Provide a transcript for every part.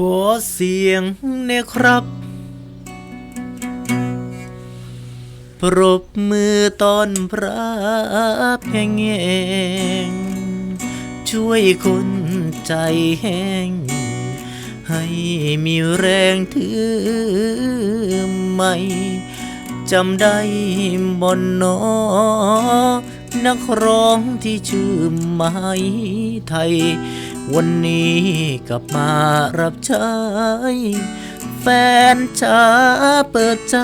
ขอเสียงเนี่ยครับ ปรบมือตอนพระเพลงแงช่วยคนใจแห้ง ให้มีแรงถือไม่จำได้บนนอนักร้องที่ชื่อไม้ไทย วันนี้กลับมารับใช้แฟนจ้าเปิดใจ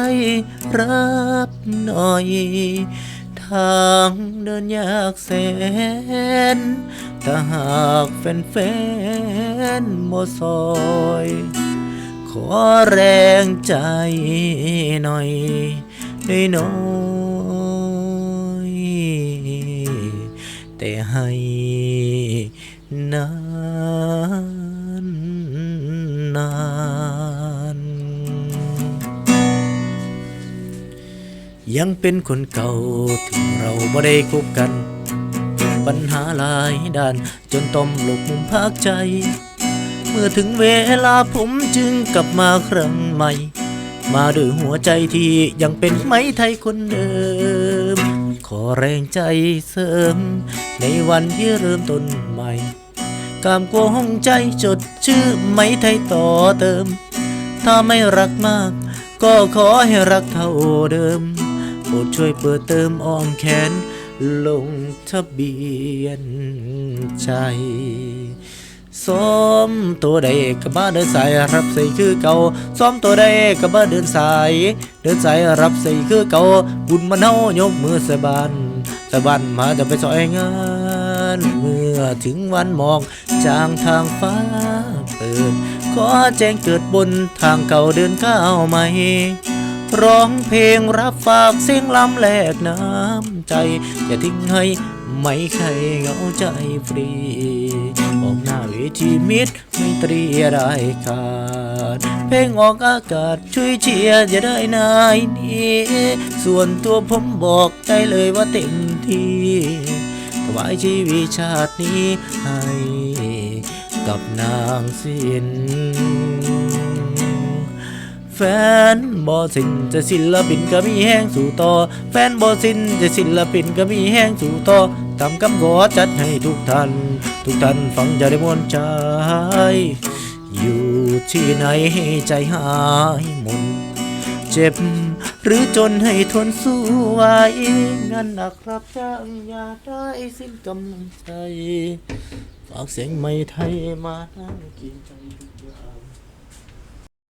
รับหน่อย ทางเดินยากแสนถ้าหากแฟนๆบ่ซอยขอแรงใจหน่อยได้น้อย แต่ให้ นาน ยังเป็นคนเก่าถึงเราบ่ได้คบกัน ปัญหาหลายด้านจนต้มหลบมุมพักใจ เมื่อถึงเวลาผมจึงกลับมาครั้งใหม่ มาด้วยหัวใจที่ยังเป็นไม้ไทยคนเดิม ขอแรงใจเสริม ในวันที่เริ่มต้นใหม่ กามโกห้องใจจดชื่อไม้ไทยต่อเติม ถ้าไม่รักมาก ก็ขอให้รักเท่าเดิมโปรดช่วยเปิดเติมอ้อมแขน ลงทะเบียนใจซ้อมตัวใดก็บ้าเดินสายรับใส่คือเก่าซ้อมตัวใดก็บ้าเดินสาย เดินสายรับใส่คือเก่าบุญมันเฮายกมือสะบานสะบานมาจะไปซอยงานเมื่อถึงวันหมอกจางทางฟ้าเปิด ขอแจ้งเกิดบนทางเก่าเดินข้าวใหม่ ร้องเพลงรับฝากเสียงลำแลกน้ำใจ อย่าทิ้งให้ไม่ใครเหงาใจฟรี ออกหน้าเวทีมิตรไม่ตรีได้ขาดเพลงออกอากาศช่วยเชียร์อย่าได้นายนี้ ส่วนตัวผมบอกได้เลยว่าเต็มที่ ถวายชีวิตชาตินี้ให้กับนางสิน แฟนบอสินจะศิลปินก็มีแห้งสู่ต่อ แฟนบอสินจะศิลปินก็มีแห้งสู่ต่อตามคำขอจัดให้ทุกท่าน ทุกท่านฟังจะได้มวนใจ อยู่ที่ไหนให้ใจหายหมน เจ็บ หรือจนให้ทนสู้ไว้งานนะครับจ้างอย่าได้สิ้นกำลังใจ ฝากเสียงไม่ไทยมาทั้งกินใจทุกอย่าง